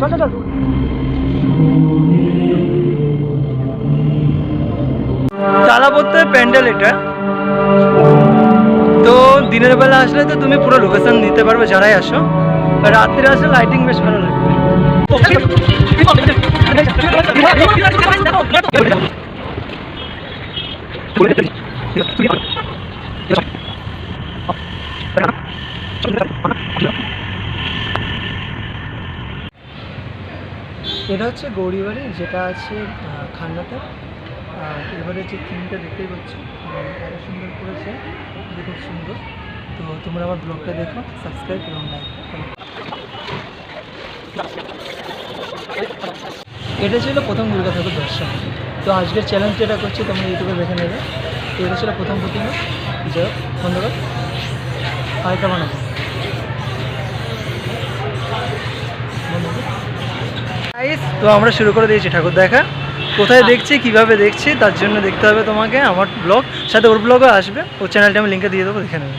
চল চল চল তালাপত্র প্যান্ডেল এটা। তো দিনের বেলা আসলে তো তুমি পুরো লোকেশন নিতে পারবে যারাই আসো। রাত্রে আসলে লাইটিং বেশ ভালো লাগবে। এটা হচ্ছে গৌরীবাড়ি, যেটা আছে খান্নাতে। এবারে যে থিমটা দেখতেই পাচ্ছ এত সুন্দর করেছে, এটা খুব সুন্দর। তো তোমরা আমার ব্লগটা দেখো সাবস্ক্রাইব এবং লাইক এটা ছিল প্রথম দুর্গা ঠাকুর দর্শন। তো আজকের চ্যালেঞ্জ যেটা করছি, তোমরা ইউটিউবে দেখে নেবে। তো এটা ছিল প্রথম প্রতিমা যাই হোক বন্ধুরা কর আরেকটা বানাবো তো আমরা শুরু করে দিয়েছি। ঠাকুর দেখা কোথায় দেখছি কীভাবে দেখছি তার জন্য দেখতে হবে তোমাকে আমার ব্লগ সাথে ওর ব্লগও আসবে। ওর চ্যানেলটা আমি লিঙ্কে দিয়ে দেবো দেখে নেবে।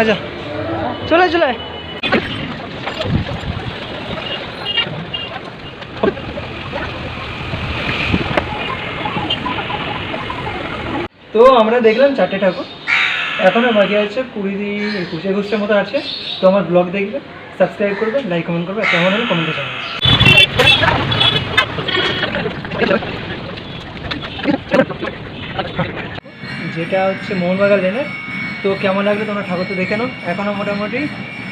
আচ্ছা। চলে চলে। তো আমরা দেখলাম চারটে ঠাকুর। এখনও বাকি আছে কুড়ি দিন, একুশ একুশটার মতো আছে। তো আমার ব্লগ দেখবে, সাবস্ক্রাইব করবে লাইক কমেন্ট করবে কেমন হলে কমেন্টে জানাবে। যেটা হচ্ছে মোহনবাগান লেনের তো কেমন লাগল তোমরা ঠাকুর তো দেখে নাও। এখনও মোটামুটি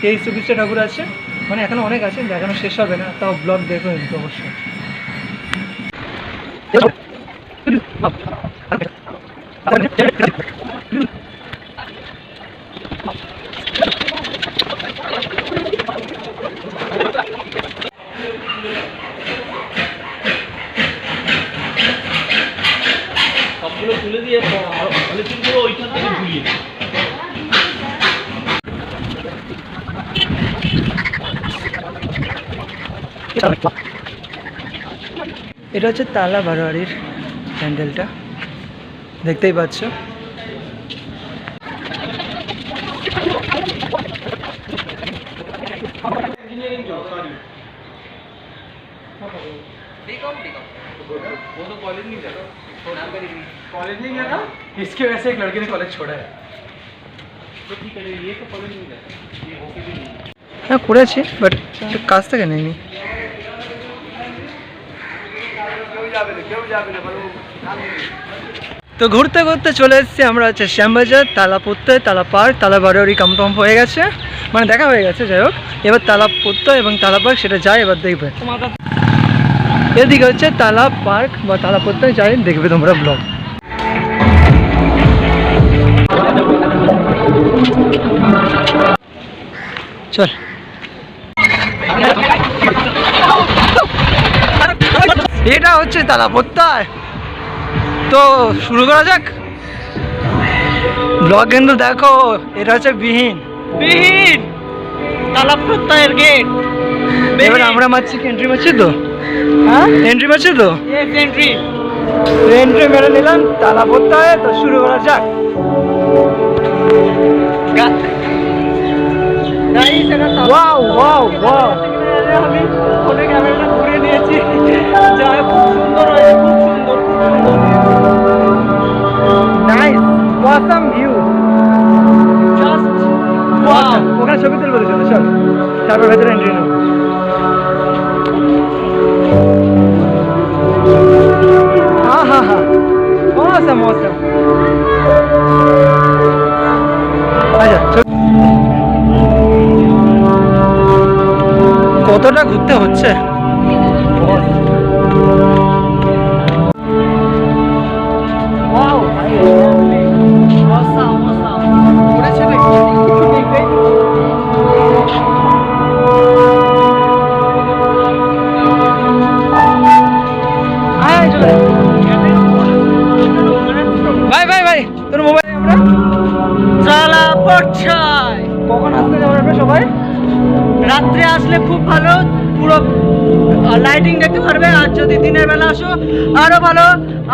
তেইশ চব্বিশটা ঠাকুর আছে। মানে এখনও অনেক আছে দেখানো শেষ হবে না। তাও ব্লগ দেখো কিন্তু অবশ্যই। সবগুলো তুলে দিয়ে এটা হচ্ছে তালা বারোয়ারির প্যান্ডেলটা দেখতেই পাচ্ছ कॉलेज नहीं गया था इसके वजह से एक लड़के ने कॉलेज छोड़ा है तो ठीक है ये तो कॉलेज नहीं गया ये होके भी नहीं হ্যাঁ করেছি বাট কাজ থেকে নেয়নি তো ঘুরতে ঘুরতে চলে এসেছি আমরা হচ্ছে শ্যামবাজার তালা পড়তে তালা পার্ক তালা বারোয়ারি কমফার্ম হয়ে গেছে। মানে দেখা হয়ে গেছে, যাই হোক। এবার তালা পড়তে এবং তালা পার্ক সেটা যায় এবার দেখবে। এদিকে হচ্ছে তালা পার্ক বা তালা যাই, দেখবে তোমরা ব্লগ চল। এটা হচ্ছে তালা পত্তায় তো শুরু করা যাক। ব্লগ কিন্তু দেখো এটা হচ্ছে বিহীন। বিহীন! তালা প্রত্যয়ের গেট এবার আমরা মারছি এন্ট্রি মারছি তো? হ্যাঁ? এন্ট্রি মারছি তো? এন্ট্রি এন্ট্রি মেরে নিলাম তালা পত্তায় তো শুরু করা যাক। ওয়াও ওয়াও ওয়াও আমি ফোনে ক্যামেরাটা ঘুরে নিয়েছি যা খুব সুন্দর হয়েছে খুব সুন্দর nice awesome view just wow ওখানে ছবি তুলবো তো চলো চল। তারপর ভেতরে এন্ট্রি নেব। হ্যাঁ হ্যাঁ হ্যাঁ আচ্ছা কতটা ঘুরতে হচ্ছে? কখন আসতে সবাই? রাত্রে আসলে খুব ভালো পুরো লাইটিং দেখতে পারবে আর যদি দিনের বেলা আসো আরও ভালো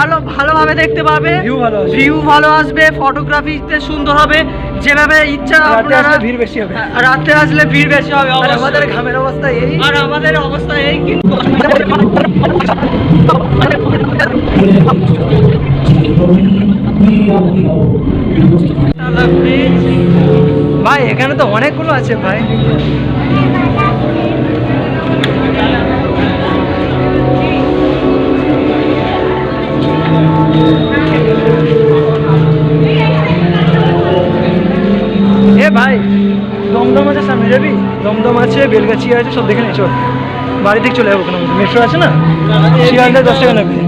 আরও ভালোভাবে দেখতে পাবে। ভিউ ভালো ভিউ ভালো আসবে ফটোগ্রাফিতে সুন্দর হবে যেভাবে ইচ্ছা আপনারা আসলে ভিড় বেশি হবে। হ্যাঁ, রাতে আসলে ভিড় বেশি হবে আর আমাদের ঘামের অবস্থা এই। আর আমাদের অবস্থা এই কিন্তু। ভাই, এখানে তো অনেকগুলো আছে ভাই। এ ভাই, দমদম আছে সামনে যাবি? দমদম আছে বেলগাছি আছে, সব দেখে নে, চল। বাড়ি থেকে চলে যাব কোনো মেট্রো আছে না? দশ টাকা নেবে।